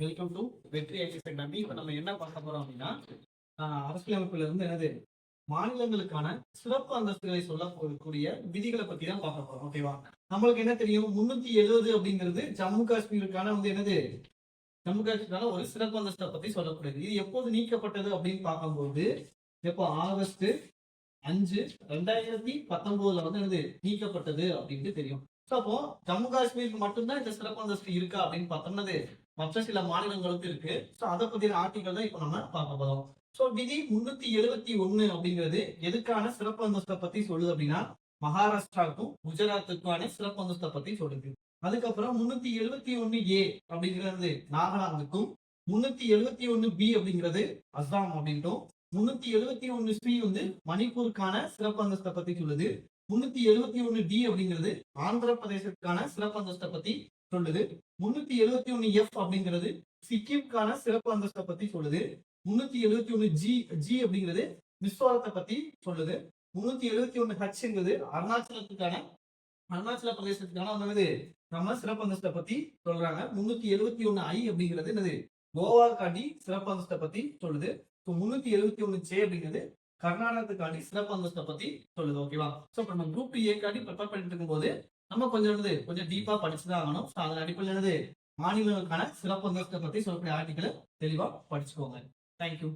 Welcome to வெற்றி ID நம்பி இப்போ நம்ம என்ன பார்க்க போறோம் அப்படின்னா ஆஹ் அரசியலமைப்புல இருந்து என்னது? மாநிலங்களுக்கான சிறப்பு அந்தஸ்துகளை சொல்லக்கூடிய விதிகளை பத்தி தான் பார்க்க போறோம் ஓகேவா நம்மளுக்கு என்ன தெரியும்? முன்னூத்தி எழுபது அப்படிங்கிறது ஜம்மு காஷ்மீருக்கான வந்து என்னது? ஜம்மு காஷ்மீருக்கான ஒரு சிறப்பு அந்தஸ்தை பத்தி சொல்லக்கூடியது. இது எப்போது நீக்கப்பட்டது அப்படின்னு பார்க்கும்போது எப்போ? ஆகஸ்ட் அஞ்சு ரெண்டாயிரத்தி பத்தொன்பதுல வந்து என்னது? நீக்கப்பட்டது அப்படின்ட்டு தெரியும். அப்போ ஜம்மு காஷ்மீருக்கு மட்டும்தான் இந்த சிறப்பு அந்தஸ்து இருக்கா அப்படின்னு பார்த்தோம்னா மற்ற சில மாநிலங்களுக்கு இருக்கு. ஸோ அதை பத்தின ஆர்டிகல் தான் இப்போ நம்ம பார்க்க போறோம். ஸோ விதி முன்னூத்தி எழுபத்தி ஒண்ணு அப்படிங்கிறது எதுக்கான சிறப்பு அந்தஸ்தை பத்தி சொல்லுது அப்படின்னா மகாராஷ்டிராவுக்கும் குஜராத்துக்கான சிறப்பு அந்தஸ்தை பத்தி சொல்லுது. அதுக்கப்புறம் முன்னூத்தி எழுபத்தி ஒண்ணு ஏ அப்படிங்கிறது நாகாலாந்துக்கும் முன்னூத்தி எழுபத்தி ஒண்ணு பி அப்படிங்கிறது அஸ்ஸாம் அப்படின்ட்டும் முன்னூத்தி எழுபத்தி ஒண்ணு சி வந்து மணிப்பூருக்கான சிறப்பு அந்தஸ்தை பத்தி சொல்லுது. முன்னூத்தி எழுபத்தி ஒண்ணு டி அப்படிங்கிறது ஆந்திர பிரதேசத்துக்கான சிறப்பு அந்தஸ்தை பத்தி சொல்லுது. முன்னூத்தி எழுபத்தி ஒண்ணு எஃப் அப்படிங்கிறது சிக்கிம்கான சிறப்பு அந்தஸ்தை பத்தி சொல்லுது. முன்னூத்தி எழுபத்தி ஒண்ணு ஜி ஜி அப்படிங்கிறது மிஸ்வாரத்தை பத்தி சொல்லுது. முன்னூத்தி எழுபத்தி ஒண்ணு ஹச்ங்கிறது அருணாச்சலத்துக்கான அருணாச்சல பிரதேசத்துக்கான வந்து நம்ம சிறப்பு அந்தஸ்தை பத்தி சொல்றாங்க. முன்னூத்தி எழுபத்தி ஒண்ணு ஐ அப்படிங்கிறது என்னது? கோவா காட்டி சிறப்பு அந்தஸ்தை பத்தி சொல்லுது. ஸோ முன்னூத்தி எழுபத்தி ஒண்ணு ஜே அப்படிங்கிறது கர்நாடகத்துக்காண்டி சிறப்பு அந்தஸ்தை பத்தி சொல்லுது. ஓகேவா ஸோ இப்போ நம்ம குரூப் ஏ காட்டி ப்ரிப்பேர் பண்ணிட்டு இருக்கும்போது நம்ம கொஞ்சம் என்னது கொஞ்சம் டீப்பா படிச்சுதான் ஆகணும் ஸோ அதன் அடிப்படையில் என்னது மாநிலங்களுக்கான சிறப்பு அந்தஸ்தை பத்தி சொல்லக்கூடிய ஆர்டிகளை தெளிவா படிச்சுக்கோங்க. தேங்க்யூ